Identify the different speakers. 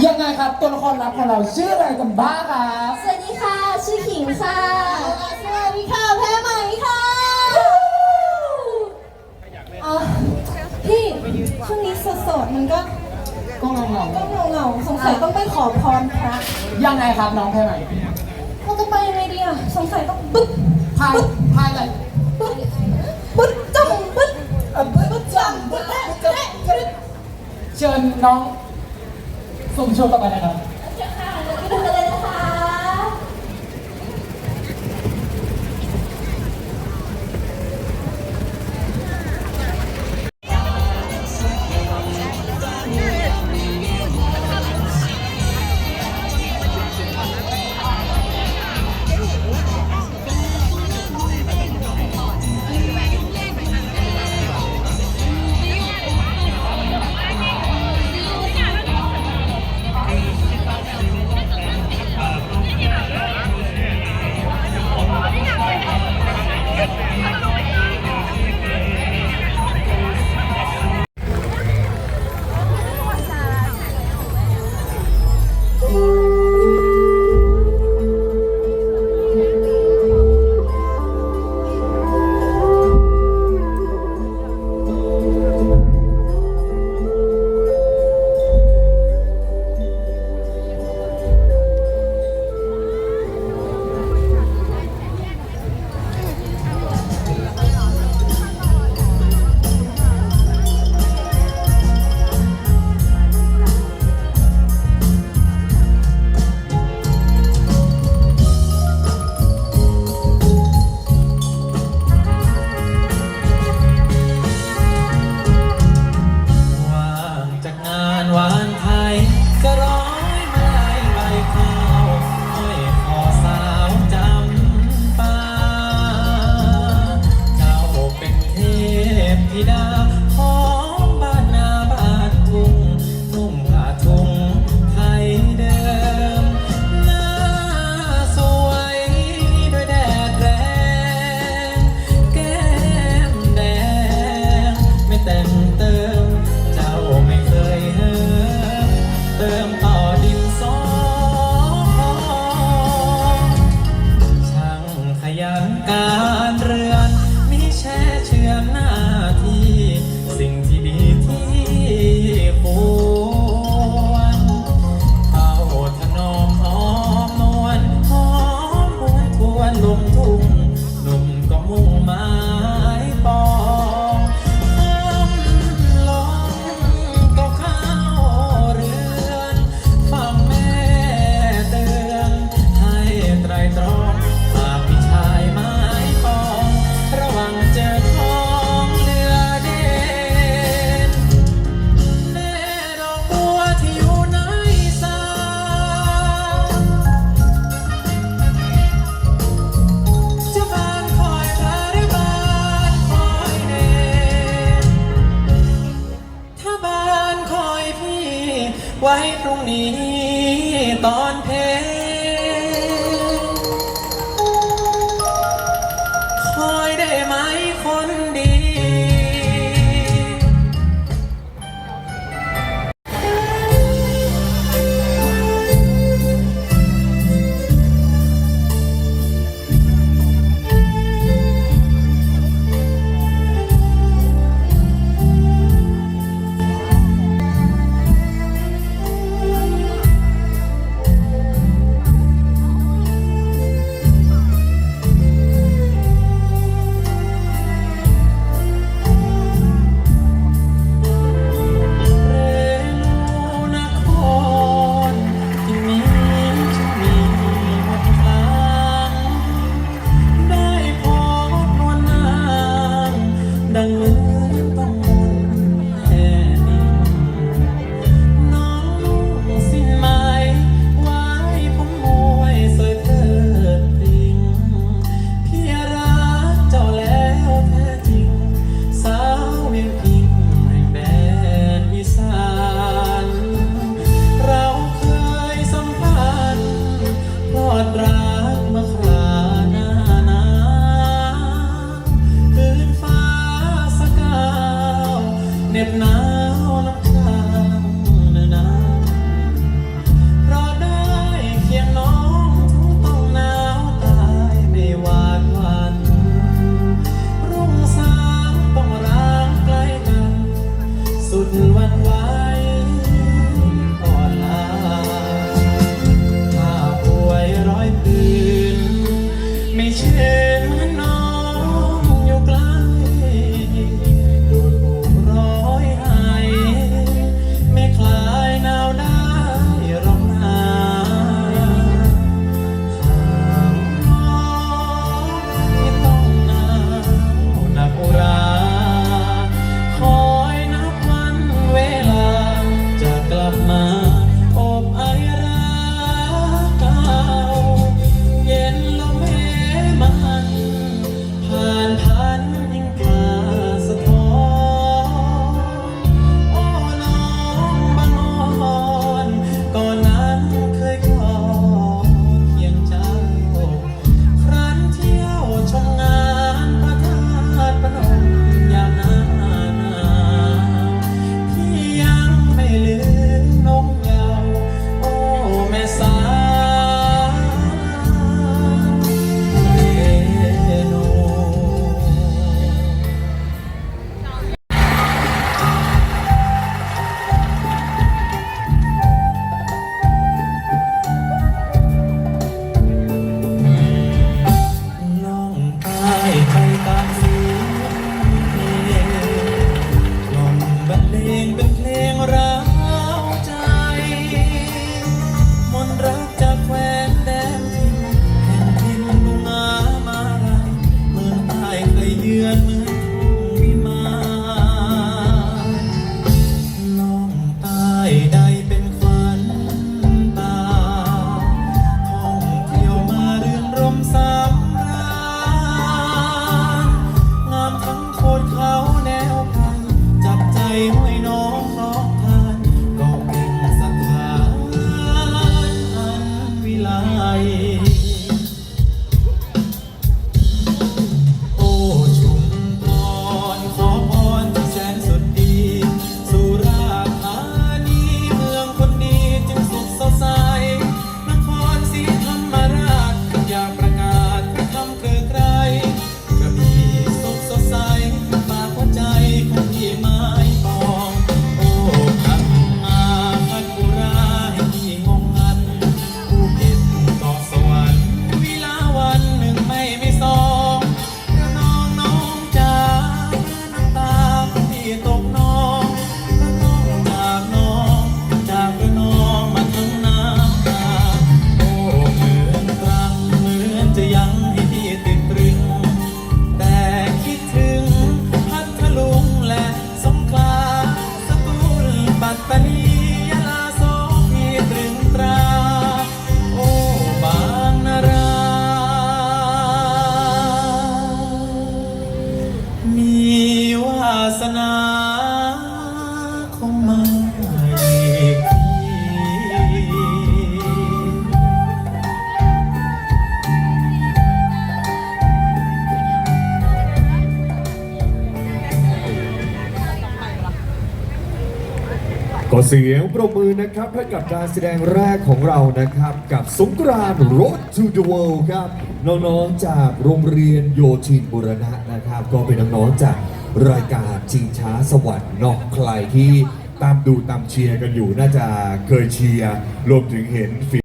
Speaker 1: ยังไงครับตัวละครลับของเราชื่ออะไรกันบ้างครับ
Speaker 2: สวัสดีค่ะ ชื่อขิงค่ะ สวัสดีค่ะแพ้ไหมค่ะอะพี่ช่วงนี้สดๆมันก็
Speaker 1: ก็งง
Speaker 2: ก็เหงาๆสงสัยต้องไปขอพรพระ
Speaker 1: ๆยังไงครับน้องแพ้ไหม
Speaker 2: เราจะไปยังไงดีอะสงสัยต้องปึ๊บ
Speaker 1: พายพายอะไร
Speaker 2: ปึ๊บปึ๊บจ้ำปึ๊บ
Speaker 1: เอ่อปึ๊บจังปึ๊บจังปึ๊บเชิญน้อง สุ่มโชว์ต่อไปนะครับ
Speaker 2: ได้
Speaker 3: ไหมคนดี Bye. ก็เสียงประมือนะครับให้กับการแส
Speaker 4: ดงแรกของเรานะครับ กับสงกรานต์ Road to the World ครับ น้องๆจากโรงเรียนโยชินบุรณะนะครับ ก็เป็นน้องๆจากรายการชิงช้าสวรรค์นอกใครที่ ตามดูตามเชียร์กันอยู่น่าจะเคยเชียร์รวมถึงเห็นฝี